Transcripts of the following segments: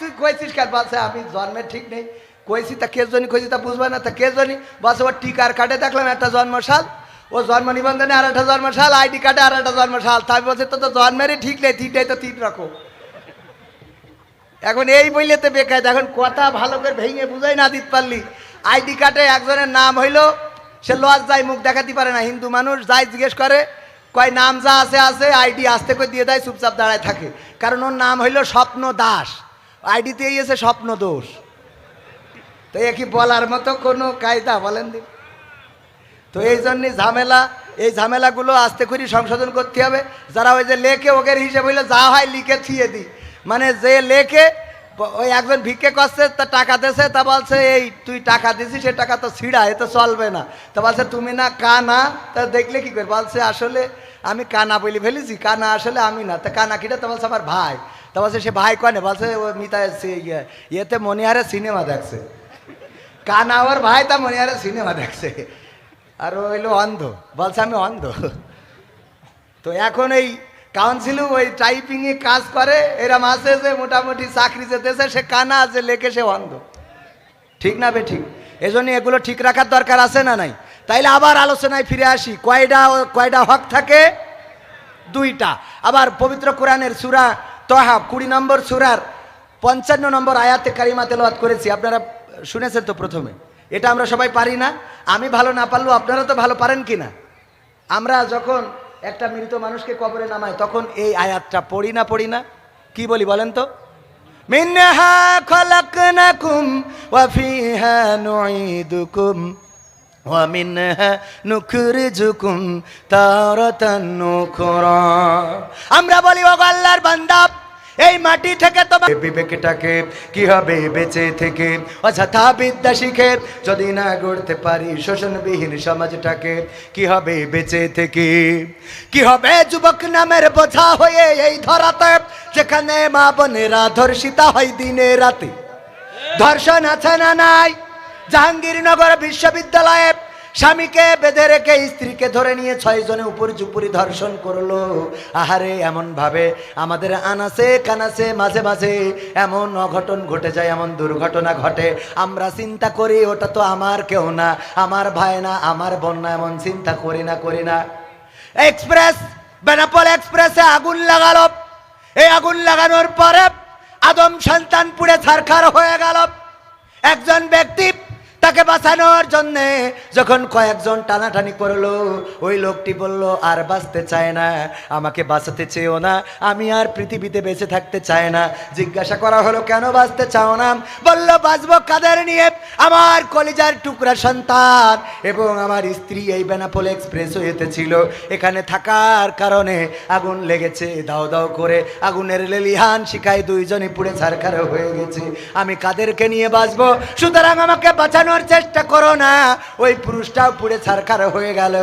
তুই কইছিস কেন? বলছে, আমি জন্মের ঠিক নেই। কইছি, তা কে জনি কইছি, তা বুঝবে না। তা কে জনি? বলছে, ওর টিকার কার্ডে দেখলাম একটা জন্মসাল ও জন্ম নিবন্ধনে আর একটা জন্মসাল আইডি কার্ডে আর একটা জন্মসাল তাই বলছে তো তো জন্মেরই ঠিক নেই, তিনটাই তো তিন রকম। এখন এই বইলে তো বেকার এখন কথা ভালো করে ভেঙে বুঝাই না দিতে পারলি। আইডি কার্ডে একজনের নাম হইল, সে লজ যায় মুখ দেখাতে পারে না। হিন্দু মানুষ যাই জিজ্ঞেস করে, কয়, নাম যা আছে আছে। আইডি আসতে করে দিয়ে দেয়, চুপচাপ দাঁড়ায় থাকে। কারণ ওর নাম হইল স্বপ্ন দাস আইডিতে এসে স্বপ্ন দোষ। তো এ কি বলার মতো কোনো কায়দা বলেন দিন তো এই জন্যই ঝামেলা, এই ঝামেলাগুলো আস্তে করে সংশোধন করতে হবে। যারা ওই যে লেখে ওকের হিসেবে হইলে, যা হয় লিখে থিয়ে দিই মানে যে লেখে, ওই একজন ভিক্ষে করছে, তা টাকা দিয়েছে তা বলছে, এই তুই টাকা দিছিস, সে টাকা তো ছিঁড়া, এ তো চলবে না। তা বলছে, তুমি না কানা? তা দেখলে কি করে? বলছে, আসলে আমি কানা বলি ফেলেছি, কানা আসলে আমি না। তা কানা কিটা? তা বলছে, আমার ভাই। তা বলছে সে ভাই কনে বলছে, ও মিতা ইয়ে- ইয়েতে মনিহারে সিনেমা দেখছে। কানা ওর ভাই তা মনিহারে সিনেমা দেখছে। আর ও অন্ধ, বলছে, আমি অন্ধ। তো এখন এই কাউন্সিলও ওই টাইপিংয়ে কাজ করে, এরম আছে যে মোটামুটি চাকরি যে দেশে, সে কানা আছে লেখে, সে অন্ধ। ঠিক না বে ঠিক? এজন্য এগুলো ঠিক রাখার দরকার আছে না নাই? তাইলে আবার আলোচনায় ফিরে আসি। কয়টা কয়টা হক থাকে? দুইটা। আবার পবিত্র কোরআনের সুরা তহা কুড়ি নম্বর সুরার পঞ্চান্ন নম্বর আয়াতে কারিমা তেলাওয়াত করেছি। আপনারা শুনেছেন তো প্রথমে। এটা আমরা সবাই পারি না। আমি ভালো না পারলেও আপনারা তো ভালো পারেন কি না আমরা যখন একটা মৃত মানুষকে কবরে নামাই, তখন এই আয়াতটা পড়ি না পড়ি না? কি বলি বলেন তো? মিনহা খলাকনাকুম ওয়া ফিহা নুঈদুকুম। আমরা বলি ও আল্লাহর বান্দা, এই মাটি থেকে তোমার বিবেকটাকে কি হবে বেঁচে থেকে? অযথা বিদ্যা শিখে যদি না গড়তে পারি শোষণবিহীন সমাজটাকে কি হবে বেঁচে থেকে? কি হবে যুবক নামের বোঝা হয়ে এই ধরাতে, যেখানে মা বোনেরা ধর্ষিতা হয় দিনে রাতে? ধর্ষণ আছে না নাই? জাহাঙ্গীরনগর বিশ্ববিদ্যালয়ে স্বামীকে বেঁধে রেখে স্ত্রীকে ধরে নিয়ে ছয় জনে উপর চুপুরি ধর্ষণ করল। আহারে এমন ভাবে আমাদের আনাসে কানাসে মাঝে মাঝে এমন অঘটন ঘটে যায়, এমন দুর্ঘটনা ঘটে। আমরা চিন্তা করি, ওটা তো আমার কেউ না, আমার ভাই না, আমার বোন না, এমন চিন্তা করি না করি না। এক্সপ্রেস, বেনাপল এক্সপ্রেসে আগুন লাগালো। এই আগুন লাগানোর পরে আদম সন্তান পুড়ে ছারখার হয়ে গেল। একজন ব্যক্তি তাকে বাঁচানোর জন্যে যখন কয়েকজন টানাটানি করল, ওই লোকটি বলল, আর বাঁচতে চায় না, আমাকে বাঁচাতে চেয়েও না, আমি আর পৃথিবীতে বেঁচে থাকতে চায় না। জিজ্ঞাসা করা হলো, কেন বাঁচতে চাও না? বলল, বাঁচবো কাদের নিয়ে? আমার কলিজার টুকরা সন্তান এবং আমার স্ত্রী এই বেনাপোল এক্সপ্রেস হয়েতে ছিল এখানে থাকার কারণে আগুন লেগেছে। দাও দাও করে আগুনের লেলিহান শিখায় দুইজনই পুড়ে ছারখার হয়ে গেছে। আমি কাদেরকে নিয়ে বাঁচবো? সুতরাং আমাকে বাঁচানোর চেষ্টা করো না। ওই পুরুষটাও পুড়ে ছারখার হয়ে গেল।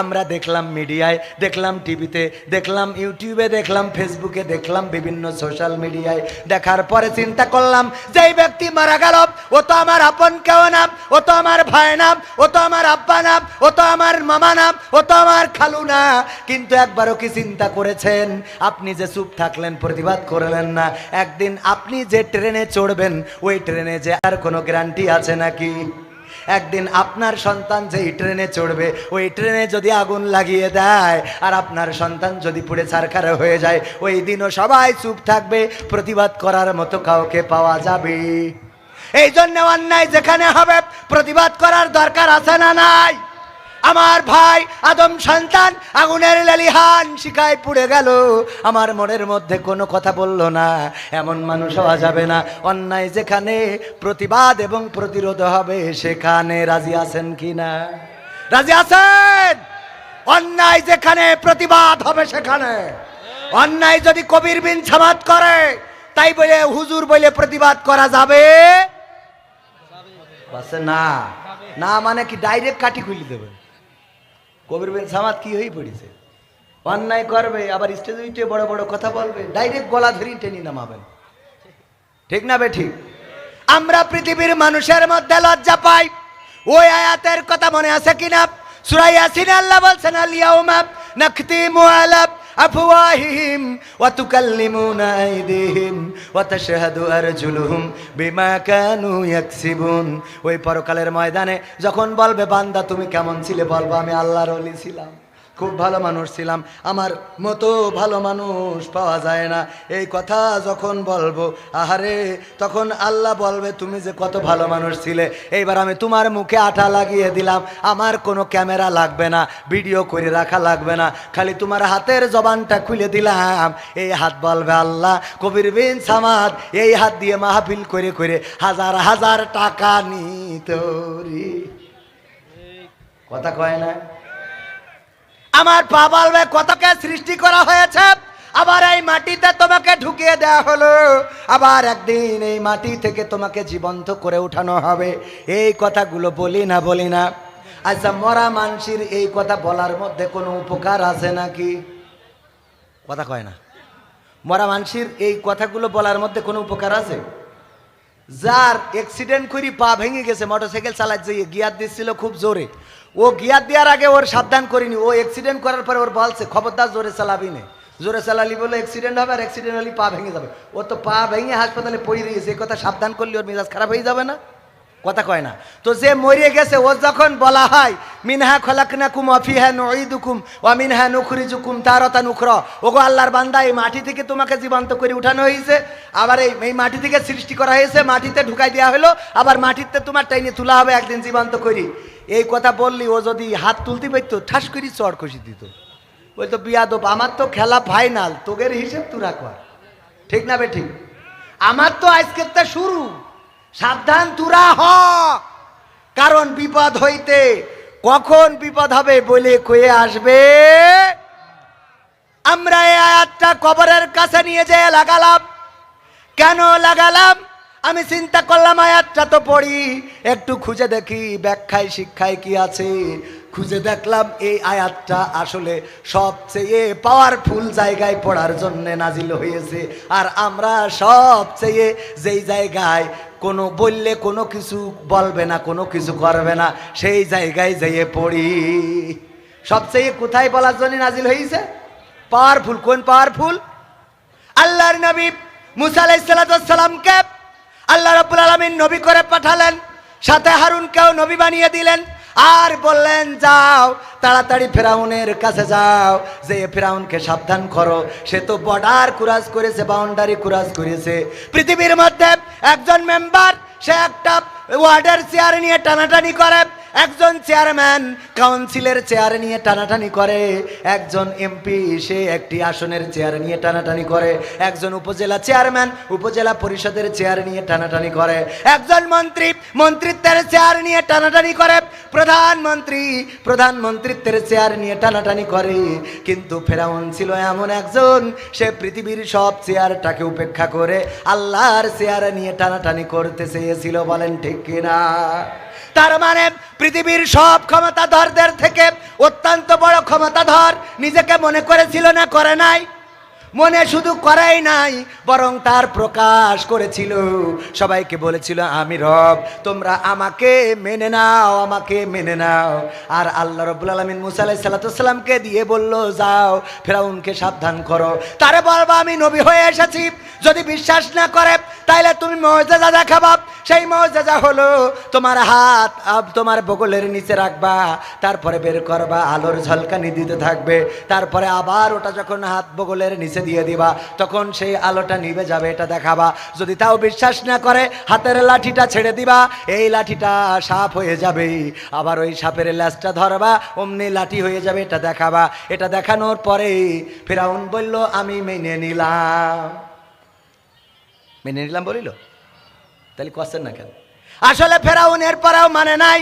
আমরা দেখলাম মিডিয়ায়, দেখলাম টিভিতে, দেখলাম ইউটিউবে, দেখলাম ফেসবুকে, দেখলাম বিভিন্ন সোশ্যাল মিডিয়ায়। দেখার পরে চিন্তা করলাম, যেই ব্যক্তি মারা গেল ও তো আমার আপন কেউ নাম ও তো আমার ভাই নাম ও তো আমার আব্বা নাম ও তো আমার মামা নাম ও তো আমার খালু না। কিন্তু একবারও কি চিন্তা করেছেন? আপনি যে চুপ থাকলেন, প্রতিবাদ করলেন না। একদিন আপনি যে ট্রেনে চড়বেন, ওই ট্রেনে যে আর কোনো গ্যারান্টি আছে নাকি? একদিন আপনার সন্তান যেই ট্রেনে চড়বে, ওই ট্রেনে যদি আগুন লাগিয়ে দেয়, আর আপনার সন্তান যদি পুড়ে ছারখার হয়ে যায়, ওই দিনও সবাই চুপ থাকবে, প্রতিবাদ করার মতো কাউকে পাওয়া যাবে। এই জন্য অন্যায় যেখানে হবে, প্রতিবাদ করার দরকার আছে না নাই? আমার ভাই আদম সন্তান আগুনের লালিহান শিকায় পুড়ে গেল। আমার মনের মধ্যে কোনো কথা বলল না। এমন মানুষ হওয়া যাবে না। অন্যায় যেখানে প্রতিবাদ এবং প্রতিরোধ হবে, সেখানে রাজি আছেন কি না? রাজি আছেন? অন্যায় যেখানে প্রতিবাদ হবে, সেখানে। অন্যায় যদি কবির বিন ছামাত করে, তাই বলে হুজুর বলে প্রতিবাদ করা যাবে? বাসে না। না মানে কি ডাইরেক্ট কাটি খুলি দেবে। কবির বিন সামাদ, কি হয়ে পড়েছে? অন্যায় করবে, আবার স্টেজে উঠে বড় বড় কথা বলবে। ডাইরেক্ট গলা ধরি টেনে নামাবেন। ঠিক না বে ঠিক? আমরা পৃথিবীর মানুষের মধ্যে লজ্জা পাই। ওই আয়াতের কথা মনে আছে কিনা? সুরাই আসিন আল্লাহ বলছেন আলিয়াউমা নাখতিমু আলা আফওয়াহিহিম ওয়া তুকাল্লিমুনা আইদিহিম ওয়া তাশহাদু আরজুলুহুম বিমা কানু ইয়াকসিবুন ওই পরকালের ময়দানে যখন বলবে, বান্দা, তুমি কেমন ছিলে? বলব, আমি আল্লাহর ওলি ছিলাম। খুব ভালো মানুষ ছিলাম। আমার মতো ভালো মানুষ পাওয়া যায় না। এই কথা যখন বলব, আহারে, তখন আল্লাহ বলবে, তুমি যে কত ভালো মানুষ ছিলে। এইবার আমি তোমার মুখে আঠা লাগিয়ে দিলাম। আমার কোনো ক্যামেরা লাগবে না, ভিডিও করে রাখা লাগবে না। খালি তোমার হাতের জবানটা খুলে দিলাম। এই হাত বলবে আল্লাহ, কবির বিন সামাদ, এই হাত দিয়ে মাহফিল করে করে হাজার হাজার টাকা নিত কথা কয় না? আমার বলবে কতকে সৃষ্টি করা হয়েছে? আবার এই মাটিতে তোমাকে ঢুকিয়ে দেওয়া হলো। আবার একদিন এই মাটি থেকে তোমাকে জীবন্ত করে উঠানো হবে। এই কথাগুলো বলি না বলি না। আচ্ছা মরা মানসির এই কথা বলার মধ্যে কোনো উপকার আছে নাকি? কথা কয় না। মরা মানসির এই কথাগুলো বলার মধ্যে কোনো উপকার আছে? যার অ্যাক্সিডেন্ট করি পা ভেঙে গেছে মোটরসাইকেল চালাচ্ছে গিয়ার দিচ্ছিল খুব জোরে। ও গিয়ার দেওয়ার আগে ওর সাবধান করিনি। ও অ্যাক্সিডেন্ট করার পরে ওর বলছে খবরদার জোরে চালাবি না। জোরে চালালি বলে অ্যাক্সিডেন্ট হবে আর অ্যাক্সিডেন্ট হলে পা ভেঙে যাবে। ও তো পা ভেঙে হাসপাতালে পড়ে রয়েছে। এই কথা সাবধান করলে ওর মেজাজ খারাপ হয়ে যাবে না। কথা কয় না। তো যে মরে গেছে, ও যখন বলা হয়, মিনহা খলাকনা কুম অফিহা নঈদুকুম ও মিনহা নুখরিজুকুম তারতা নুখর ওগো আল্লাহর বান্দা, এই মাটি থেকে তোমাকে জীবন্ত করে উঠানো হয়েছে আবার এই এই মাটি থেকে সৃষ্টি করা হয়েছে, মাটিতে ঢুকাই দেওয়া হলো, আবার মাটিতে তোমার টাইনে তোলা হবে একদিন জীবন্ত করি। এই কথা বললি, ও যদি হাত তুলতে পারতো, ঠাস করি চড় কষি দিত। বলতো বিয়াদব, আমার তো খেলা ফাইনাল তোগের হিসেব তুরা কর। ঠিক না বে ঠিক? আমার তো আজকের শুরু। সাবধান তুরা হ। কারণ বিপদ হইতে কখন বিপদ হবে বলে কয়ে আসবে? আমরা এই আয়াতটা কবরের কাছে নিয়ে যেয়ে লাগালাম। কেন লাগালাম? আমি চিন্তা করলাম আয়াতটা তো পড়ি, একটু খুঁজে দেখি ব্যাখ্যায় শিক্ষায় কি আছে। খুঁজে দেখলাম এই আয়াতটা আসলে সবচেয়ে পাওয়ারফুল জায়গায় পড়ার জন্য নাজিল হয়েছে। আর আমরা সবচেয়ে যেই জায়গায় কোনো বললে কোনো কিছু বলবে না, কোনো কিছু করবে না, সেই জায়গায় যেয়ে পড়ি। সবচেয়ে কোথায় বলার জন্য নাজিল হয়েছে? পাওয়ারফুল কোন পাওয়ারফুল আল্লাহর নবী মুসা আল্লাহ রব্বুল আলমিন নবী করে পাঠালেন, সাথে হারুনকেও নবী বানিয়ে দিলেন। আর বললেন, যাও, তাড়াতাড়ি ফেরাউনের কাছে যাও। যে ফেরাউনকে সাবধান করো। সে তো বর্ডার কুরাজ করেছে বাউন্ডারি কুরাজ করেছে। পৃথিবীর মধ্যে একজন মেম্বার সে একটা ওয়ার্ডের চেয়ার নিয়ে টানাটানি করে। একজন চেয়ারম্যান কাউন্সিলের চেয়ার নিয়ে টানাটানি করে। একজন এমপি সে একটি আসনের চেয়ার নিয়ে টানাটানি করে। একজন উপজেলা চেয়ারম্যান উপজেলা পরিষদের চেয়ার নিয়ে টানাটানি করে। একজন মন্ত্রী, মন্ত্রিত্বের চেয়ার নিয়ে টানাটানি করে। প্রধানমন্ত্রী, প্রধানমন্ত্রিত্বের চেয়ার নিয়ে টানাটানি করে। কিন্তু ফেরাউন ছিল এমন একজন, সে পৃথিবীর সব চেয়ারটাকে উপেক্ষা করে আল্লাহর চেয়ার নিয়ে টানাটানি করতে চেয়েছিল, বলেন ঠিক কিনা। তার মানে পৃথিবীর সব ক্ষমতাধরদের থেকে অত্যন্ত বড় ক্ষমতাধর নিজেকে মনে করেছিল না, করে নাই? মনে শুধু করাই নাই, বরং তার প্রকাশ করেছিল। সবাইকে বলেছিল, আমি রব, তোমরা আমাকে মেনে নাও, আমাকে মেনে নাও। আর আল্লাহ রব্বুল আলমিন মুসা আলাই সাল্লাতামকে দিয়ে বলল, যাও, ফেরাউনকে সাবধান করো। তারে বলবা, আমি নবী হয়ে এসেছি। যদি বিশ্বাস না করে, তাইলে তুমি মর্যাদা দেখাবা। সেই মর্যাদা হলো তোমার হাত তোমার বগলের নিচে রাখবা, তারপরে বের করবা, আলোর ঝলকানি দিতে থাকবে। তারপরে আবার ওটা যখন হাত বগলের নিচে দিয়ে দিবা, তখন সেই আলোটা নিভে যাবে, এটা দেখাবা। যদি তাও বিশ্বাস না করে, হাতের লাঠিটা ছেড়ে দিবা, এই লাঠিটা সাপ হয়ে যাবে। আবার ওই সাপের ল্যাসটা ধরবা, অমনি লাঠি হয়ে যাবে, এটা দেখাবা। এটা দেখানোর পরে ফেরাউন বলল, আমি মেনে নিলাম। মেনে নিলাম বলিল? তাহলে কষ্টের না কেন? আসলে ফেরাউন এরপরেও মানে নাই।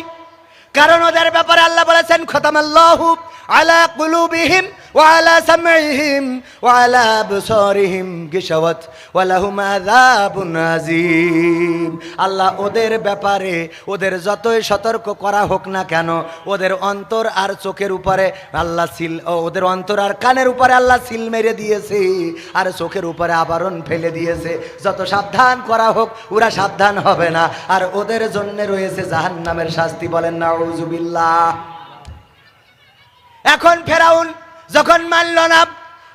কারণ ওদের ব্যাপারে আল্লাহ বলেছেন, খতামাল্লাহু আলা কুলুবিহিম ওয়া আলা আবসারিহিম গিশাওয়াত ওয়া লাহুম আযাবুন আযীম আল্লাহ ওদের ব্যাপারে, ওদের যতই সতর্ক করা হোক না কেন, ওদের অন্তর আর চোখের উপরে আল্লাহ সিল ওদের অন্তর আর কানের উপরে আল্লাহ সিল মেরে দিয়েছে, আর চোখের উপরে আবরণ ফেলে দিয়েছে। যত সাবধান করা হোক, ওরা সাবধান হবে না। আর ওদের জন্য রয়েছে জাহান্নামের শাস্তি বলেন না এখন ফেরাউন যখন মানল না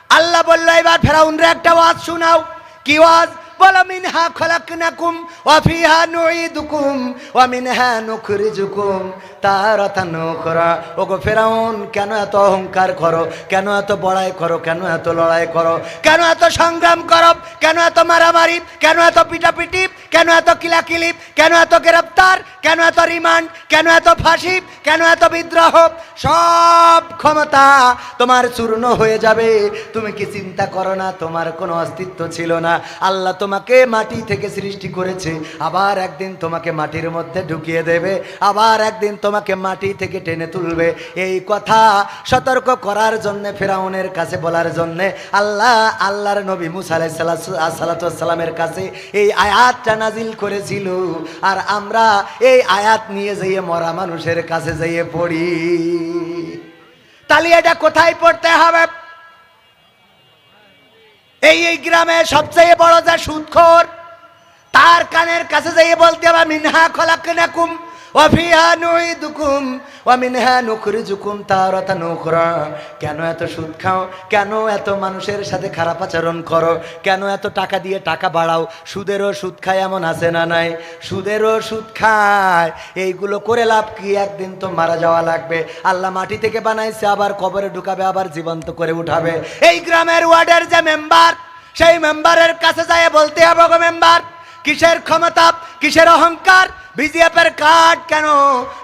আল্লাহ বলল এবার ফেরাউনরে একটা ওয়াজ শোনাও। কি ওয়াজ? মিনহা খলাকনাকুম ওয়া ফিহা নুঈদুকুম ওয়া মিনহা নুখরিজুকুম তারাতান উখরা ওগো ফেরাউন কেন এত অহংকার করো কেন এত বড়াই করো কেন এত লড়াই করো কেন এত সংগ্রাম করো কেন এত মারামারি কেন এত পিটাপিটি কেন এত কিলাকিলি কেন এত গ্রেপ্তার কেন এত রিমান্ড কেন এত ফাঁসি কেন এত বিদ্রোহ সব ক্ষমতা তোমার চূর্ণ হয়ে যাবে তুমি কি চিন্তা করো না তোমার কোনো অস্তিত্ব ছিল না আল্লাহ তোমাকে মাটি থেকে সৃষ্টি করেছে, আবার একদিন তোমাকে মাটির মধ্যে ঢুকিয়ে দেবে, আবার একদিন তোমাকে মাটি থেকে টেনে তুলবে। এই কথা সতর্ক করার জন্যে, ফেরাউনের কাছে বলার জন্যে, আল্লাহ, আল্লাহর নবী মুসা সালাতামের কাছে এই আয়াতটা নাজিল করেছিল। আর আমরা এই আয়াত নিয়ে যাইয়ে মরা মানুষের কাছে যাইয়ে পড়ি। তাহলে এটা কোথায় পড়তে হবে? এই এই গ্রামে সবচেয়ে বড় যা সুদখোর, তার কানের কাছে যাইয়ে বলতে হবে, মিনহা খলাকনাকুম। ওয়া কেন এত সুদ খাও? কেন এত মানুষের সাথে খারাপ আচরণ করো? কেন এত টাকা দিয়ে টাকা বাড়াও? সুদেরও সুদ খায় এমন আছে না নাই? সুদেরও সুদ খায়। এইগুলো করে লাভ কি? একদিন তো মারা যাওয়া লাগবে। আল্লাহ মাটি থেকে বানাইছে, আবার কবরে ঢুকাবে, আবার জীবন্ত করে উঠাবে। এই গ্রামের ওয়ার্ডের যে মেম্বার, সেই মেম্বারের কাছে যায় বলতে হবে মেম্বার, কিসের ক্ষমতা, কিসের অহংকার? বিজিএফের কার্ড কেন?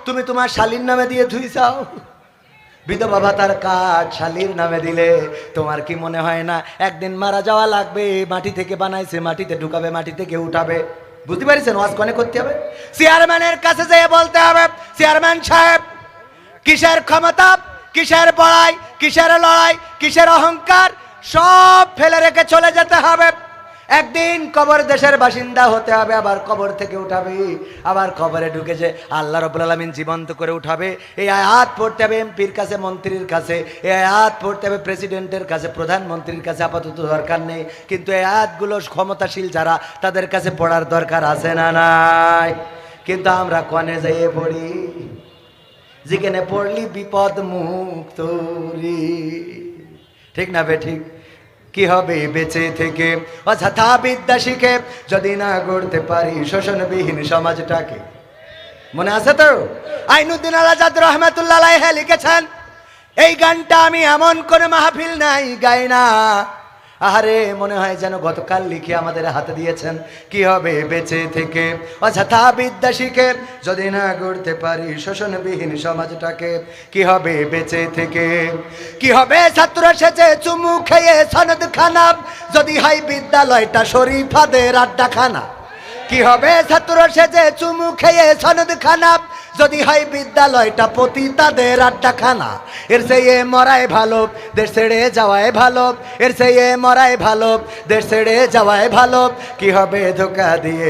তুমি তোমার শালীর নামে দিয়ে ধুই চাও বিধবা ভাতার কাজ শালির নামে দিলে তোমার কি মনে হয় না? একদিন মারা যাওয়া লাগবে, মাটি থেকে বানাইছে, মাটিতে ঢুকাবে, মাটি থেকে উঠাবে। বুঝতে পারছেন ওয়াজ কনে করতে হবে? চেয়ারম্যানের কাছে যেয়ে বলতে হবে, চেয়ারম্যান সাহেব, কিসের ক্ষমতা? কিসের বড়াই? কিসের লড়াই? কিসের অহংকার? সব ফেলে রেখে চলে যেতে হবে। একদিন কবর দেশের বাসিন্দা হতে হবে, আবার কবর থেকে উঠাবে। আবার কবরে ঢুকেছে, আল্লাহ রবুল আলমিন জীবন্ত করে উঠাবে। এই আয়াত পড়তে হবে এমপির কাছে, মন্ত্রীর কাছে। এই আয়াত পড়তে হবে প্রেসিডেন্টের কাছে, প্রধানমন্ত্রীর কাছে, আপাতত দরকার নেই। কিন্তু এই আয়াতগুলো ক্ষমতাশীল যারা, তাদের কাছে পড়ার দরকার আছে না নাই? কিন্তু আমরা কনে যাইয়ে পড়ি। যেখানে পড়লি বিপদ মুক্ত ঠিক না বে, ঠিক? কি হবে বেঁচে থেকে? অযথা বিদ্যা শিখে যদি না গড়তে পারি শোষণবিহীন সমাজটাকে। মনে আছে তো? আইনুদ্দিন আলাজাদ রহমাতুল্লাহ লিখেছেন, এই গানটা আমি এমন কোন মাহফিল নাই, গাই না। আহারে, মনে হয় যেন গতকাল লিখে আমাদের হাতে দিয়েছেন। কি হবে বেঁচে থেকে? অযথা বিদ্যা শিখে যদি না গড়তে পারি শোষণবিহীন সমাজটাকে, কি হবে বেঁচে থেকে? কি হবে ছাত্র সেচে চুমু খেয়ে সনদ খানা যদি হয় বিদ্যালয়টা শরীফাদের আড্ডা খানা কি হবে ছাত্র সেজে চুমু খেয়ে সনদ খানা যদি হয় বিদ্যালয়টা প্রতি তাদের আড্ডাখানা। এর সেই এ মরাই ভালো, দেশ ছেড়ে যাওয়াই ভালো। এর সেই এ মরাই ভালো, দেশ ছেড়ে যাওয়াই ভালো। কি হবে ধোকা দিয়ে?